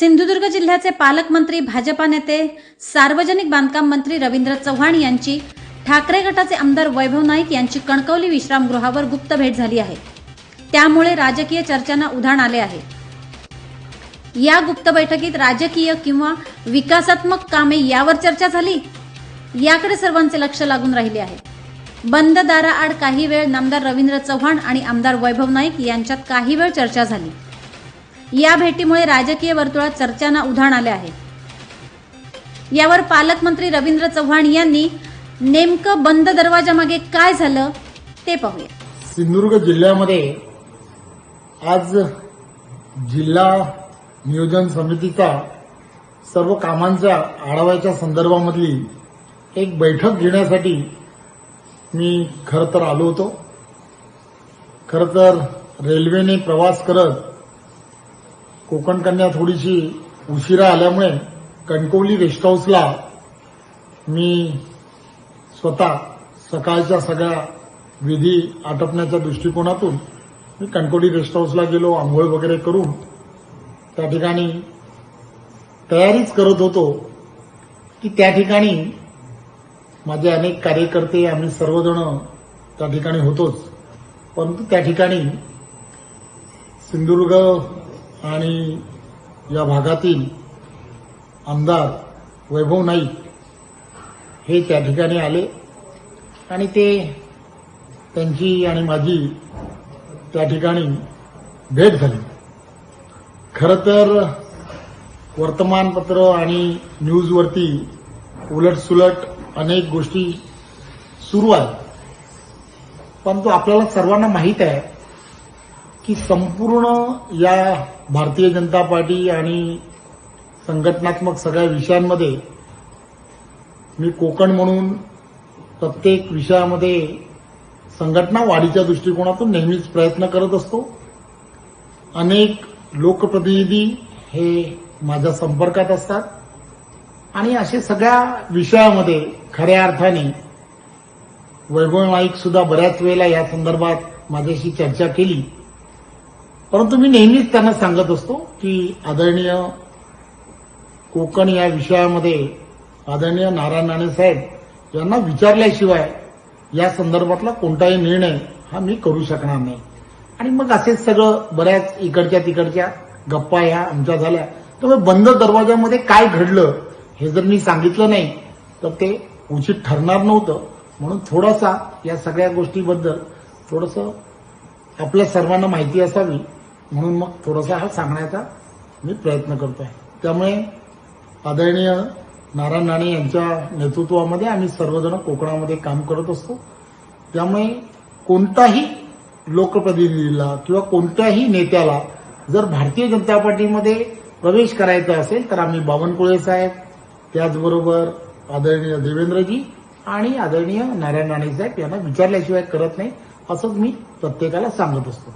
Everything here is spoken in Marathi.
सिंधुदुर्ग जिल्ह्याचे पालकमंत्री भाजपा नेते सार्वजनिक बांधकाम मंत्री रवींद्र चव्हाण यांची ठाकरे गटाचे आमदार वैभव नाईक यांची कणकवली विश्रामगृहावर गुप्त भेट झाली आहे. त्यामुळे राजकीय चर्चांना उधाण आले आहे. या गुप्त बैठकीत राजकीय किंवा विकासात्मक कामे यावर चर्चा झाली? याकडे सर्वांचे लक्ष लागून राहिले आहे. बंद दाराआड काही वेळ नामदार रवींद्र चव्हाण आणि आमदार वैभव नाईक यांच्यात काही वेळ चर्चा झाली. या भेटीमुळे राजकीय वर्तुळात चर्चांना उधाण आले आहे. यावर पालकमंत्री रवींद्र चव्हाण यांनी नेमकं बंद दरवाजामागे काय झालं ते पाहूया. सिंधुदुर्ग जिल्ह्यामध्ये आज जिल्हा नियोजन समितीचा सर्व कामांच्या आढाव्याच्या संदर्भामधली एक बैठक घेण्यासाठी मी खरं तर आलो होतो. खरं तर रेल्वेने प्रवास करत कोकण कन्या थोडीशी उशिरा आल्यामुळे कणकवली रेस्ट हाऊसला मी स्वतः सकाळच्या सगळ्या विधी आटपण्याच्या दृष्टिकोनातून मी कणकवली रेस्ट हाऊसला गेलो आंघोळ वगैरे करून त्या ठिकाणी तयारीच करत होतो की त्या ठिकाणी माझे अनेक कार्यकर्ते आम्ही सर्वजण त्या ठिकाणी होतोच. परंतु त्या ठिकाणी सिंधुदुर्ग आणि या भागातील आमदार वैभव नाईक हे त्या ठिकाणी आले. आणि ते त्यांची आणि माझी त्या ठिकाणी भेट झाली. खरं तर वर्तमानपत्र आणि न्यूजवरती उलटसुलट अनेक गोष्टी सुरू आहेत. परंतु आपल्याला सर्वांना माहीत आहे की संपूर्ण या भारतीय जनता पार्टी आणि संघटनात्मक सगळ्या विषयांमध्ये मी कोकण म्हणून प्रत्येक विषयामध्ये संघटना वाढीच्या दृष्टिकोनातून नेहमीच प्रयत्न करत असतो. अनेक लोकप्रतिनिधी हे माझ्या संपर्कात असतात. आणि असे सगळ्या विषयामध्ये खऱ्या अर्थाने वैभव नाईक सुद्धा बऱ्याच वेळेला या संदर्भात माझ्याशी चर्चा केली. परंतु मी नेहमीच त्यांना सांगत असतो की आदरणीय कोकण या विषयामध्ये आदरणीय नारायण राणे साहेब यांना विचारल्याशिवाय या संदर्भातला कोणताही निर्णय हा मी करू शकणार नाही. आणि मग असेच सगळं बऱ्याच इकडच्या तिकडच्या गप्पा ह्या आमच्या झाल्या. तर बंद दरवाजामध्ये काय घडलं हे जर मी सांगितलं नाही तर ते उचित ठरणार नव्हतं. म्हणून थोडासा या सगळ्या गोष्टीबद्दल थोडंसं आपल्या सर्वांना माहिती असावी. म्हणून मग थोडासा हा सांगण्याचा मी प्रयत्न करतोय. त्यामुळे आदरणीय नारायण राणे यांच्या नेतृत्वामध्ये आम्ही सर्वजण कोकणामध्ये काम करत असतो. त्यामुळे कोणताही लोकप्रतिनिधीला किंवा कोणत्याही नेत्याला जर भारतीय जनता पार्टीमध्ये प्रवेश करायचा असेल तर आम्ही बावनकुळे साहेब त्याचबरोबर आदरणीय देवेंद्रजी आणि आदरणीय नारायण राणे साहेब यांना विचारल्याशिवाय करत नाही असंच मी प्रत्येकाला सांगत असतो.